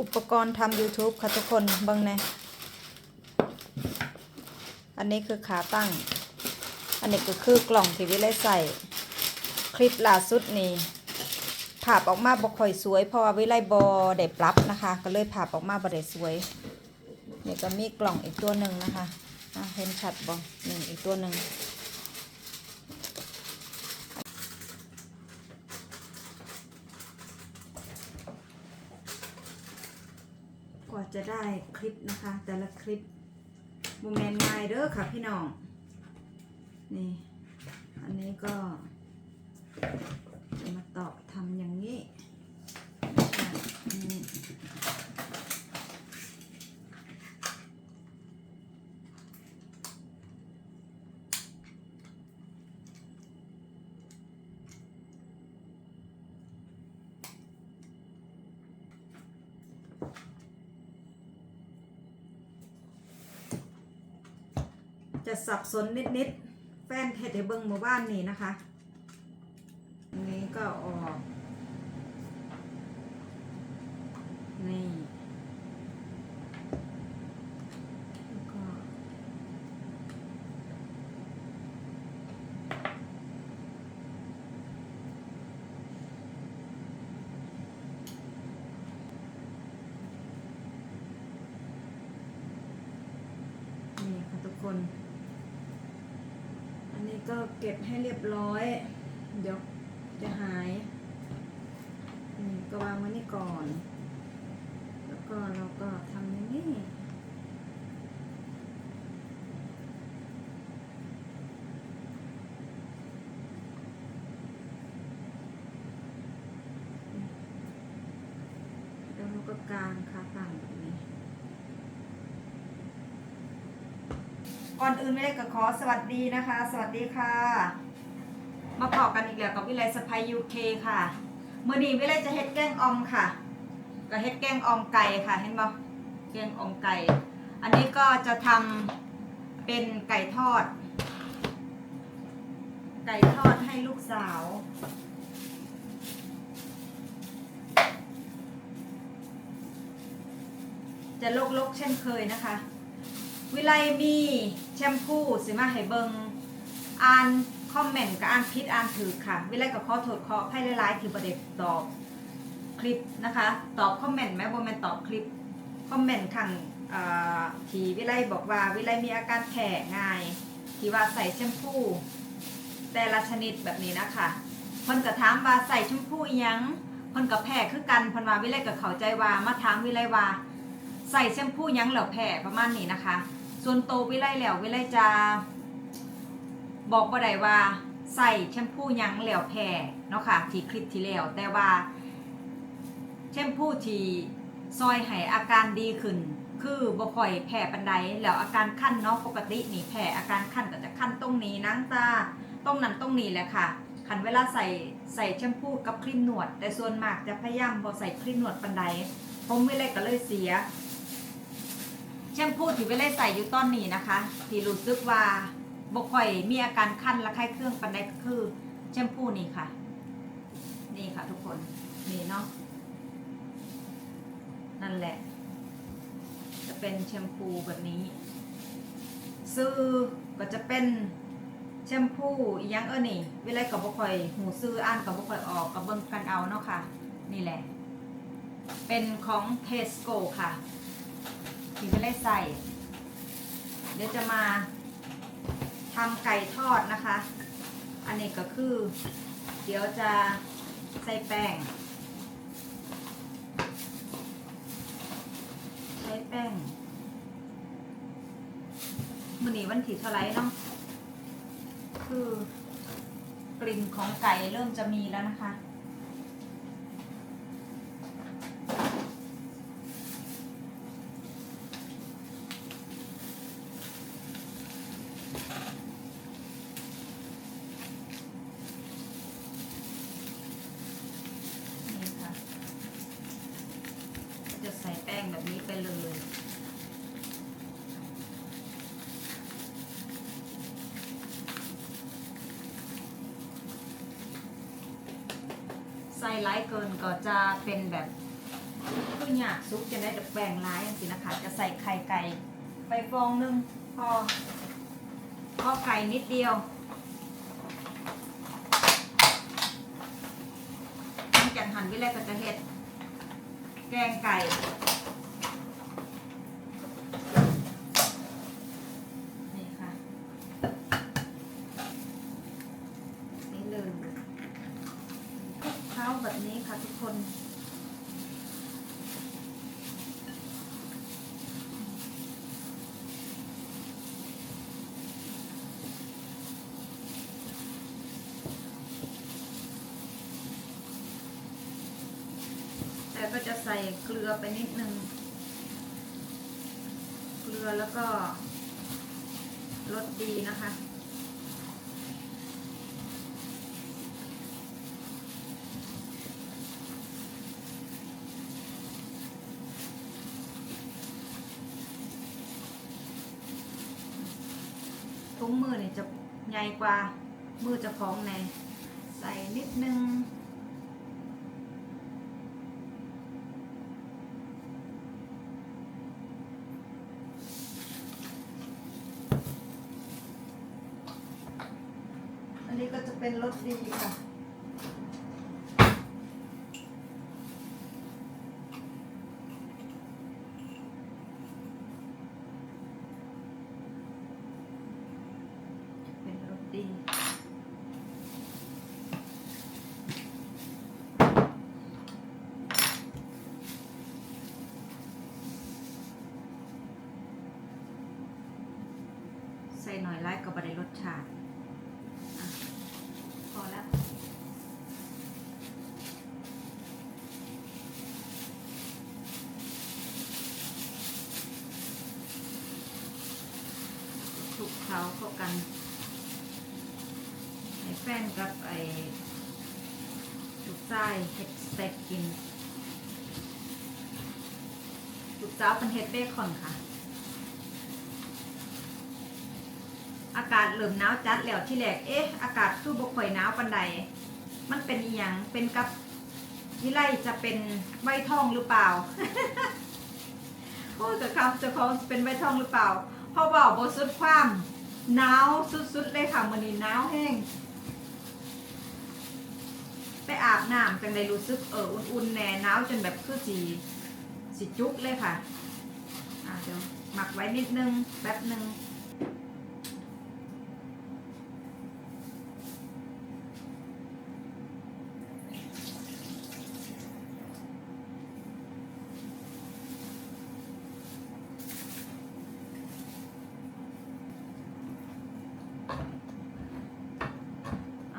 อุปกรณ์ทำ YouTube ค่ะทุกคนเบิ่งแน่อันนี้คือขาตั้ง อันนี้ก็คือกล่องที่วิไลใส่ คลิปล่าสุดนี่ภาพออกมาบ่ค่อยสวย เพราะว่าวิไลบอได้ปรับนะคะ ก็เลยภาพออกมาบ่ได้สวยนี่ก็มีกล่องอีกตัวหนึ่งนะคะะเห็นชัดบ่นี่งอีกตัวหนึ่ง กว่า จะได้คลิปนะคะ แต่ละคลิปโมเมนต์ง่ายเด้อค่ะพี่น้อง นี่ อันนี้ก็จะมาตอกทำอย่างนี้ใช่นี่ จะสับสนนิดๆ แฟนเทดให้เบิ้งหมู่บ้านนี่นะคะ อันนี้ก็ออก นี่แล้วก็นี่ค่ะทุกคน นี้ก็เก็บให้เรียบร้อย เดี๋ยวจะหายนี่ก็วางไว้นี่ก่อน แล้วก็เราก็ทำอย่างนี้แล้วเราก็กางขาตั้งแบบนี้ ก่อนอื่นไม่ได้ก็ขอสวัสดีนะคะ สวัสดีค่ะ มาพอกันอีกแล้วกับวิไลสไปยูเคค่ะเมื่อนี้วิไลจะเฮ็ดแกงออมค่ะ ก็เฮ็ดแกงออมไก่ค่ะเห็นบ่แกงออมไก่ อันนี้ก็จะทำเป็นไก่ทอด ไก่ทอดให้ลูกสาวจะลกๆเช่นเคยนะคะ วิไลมีแชมพูสิมาให้เบิงอ่านคอมเมนต์กับอ่านพิษอ่านถือค่ะ วิไลกับขอโทษขอให้หลายๆที่ประเด็นตอบคลิปนะคะ ตอบคอมเมนต์ไหมบ่แมนตอบคลิปคอมเมนต์ข้างอ่าที่วิไลบอกว่าวิไลมีอาการแพ้ง่าย ที่ว่าใส่แชมพู แต่ละชนิดแบบนี้นะคะเพิ่นก็ถามว่าใส่แชมพูยังเพิ่นก็แพ้คือกันพนว่าวิไลก็เขาใจว่ามาถามวิไลว่าใส่แชมพูยังเหล่าแผ่ประมาณนี้นะคะ ส่วนโตววิไลแล้ววิไลจะบอกบ่ได้ว่าใส่แชมพูหยังแล้วแผ่เนาะค่ะที่คลิปที่แล้วแต่ว่าแชมพูที่ซอยให้อาการดีขึ้น คือบ่ค่อยแผ่ปันใดแล้วอาการขั้นเนาะปกตินี่แผ่อาการขั้นก็จะขั้นตรงนี้นังตาตรงนั้นตรงนี้แหละค่ะคันเวลาใส่ใส่แชมพูกับครีมหนวด แต่ส่วนมากจะพยายามบ่ใส่ครีมหนวดปันใดผมวิไลก็เลยเสีย แชมพูที่ไม่ได้ใส่อยู่ตอนนี้นะคะ ที่รู้สึกว่าบกค่อยมีอาการคันและไข้เครื่องปันใดก็คือแชมพูนี่ค่ะ นี่ค่ะ ทุกคนนี่เนาะนั่นแหละ จะเป็นแชมพูแบบนี้ ซื้อก็จะเป็นแชมพูอีกอย่างเออนี่เวลากับบค่อยหูซื้ออ่านกับบค่อยออกกับเบิ่งกันเอาเนาะค่ะ นี่แหละ เป็นของเทสโกค่ะ ที่ไม่ได้ใส่ เดี๋ยวจะมาทำไก่ทอดนะคะ อันนี้ก็คือ เดี๋ยวจะใส่แป้ง ใช้แป้งมันนี้วันที่เท่าไรเนาะคือกลิ่นของไก่เริ่มจะมีแล้วนะคะ นี่ค่ะ จะใส่แป้ งแบบนี้ไปเลยใส่ไลท์เกินก็จะเป็นแบบคือหยาบซุกจะได้ดับแบ่งร้ายสินะคะ จะใส่ไข่ไก่ไปฟองหนึงพอพอไก่นิดเดียวน้ำจันหันวิเลก็จะเห็ด แกงไก่ นี่ค่ะ นี่เลยคลุกเคล้าแบบนี้ค่ะทุกคน ก็จะใส่เกลือไปนิดนึง เกลือแล้วก็รสดีนะคะ ทุงมือเนี่ยจะใหญ่กว่า มือจะของแน่ใส่นิดนึง อันนี้ก็จะเป็นรสดีค่ะ เป็นรสดี ใส่หน่อยไล่กับบะได้รสชาติพอแล้วคลุกเคล้าเข้ากันไอ้แป้งกับไอ้ลูกไส้เห็ดสเต็กกินลูกสาเป็นเห็ดเบคอนค่ะ อากาศเริ่มหนาวจัดแล้วที่แรกเอ๊ะอากาศคือบกข่อยหนาวปันใดมันเป็นอีหยังเป็นกับวิไลจะเป็นใบทองหรือเปล่าโอ้แต่เขาจะเขาเป็นใบทองหรือเปล่าพราะว่าบสุดความหนาวสุดๆเลยค่ะมันนี้หนาวแห้งไปอาบน้ำจังได้รู้สึกเอออุ่นๆแน่หนาวจนแบบคือสีสีจุกเลยค่ะอะเดี๋ยวหมักไว้นิดนึงแป๊บนึง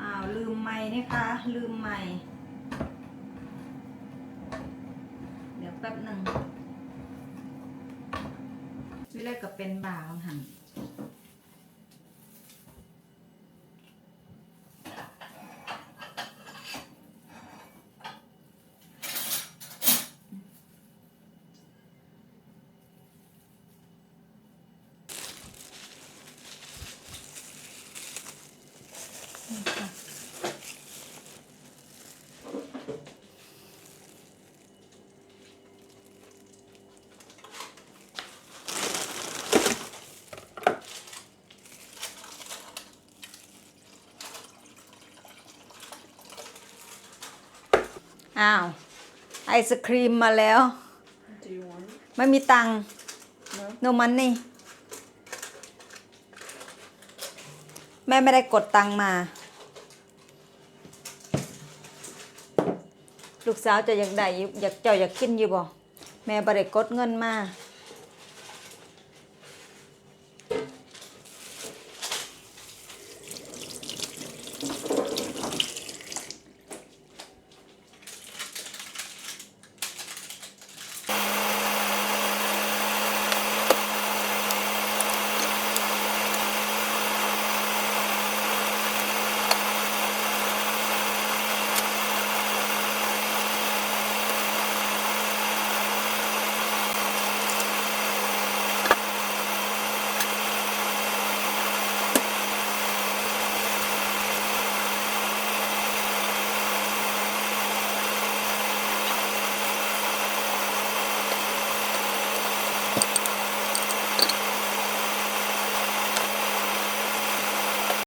อ้าว ลืมไม่ นี่คะลืมใหม่ เดี๋ยวแป๊บหนึ่งวิเล่กับเป็นบ่าวหัน อ้าว ไอศครีมมาแล้ว Do you want it? ไม่มีตังค์ No. โนมันนี่ แม่ไม่ได้กดตังค์มา ลูกสาวจะอยากได้อยู่อยากเจ้าอยากกินอยู่บ่แม่บ่ได้กดเงินมา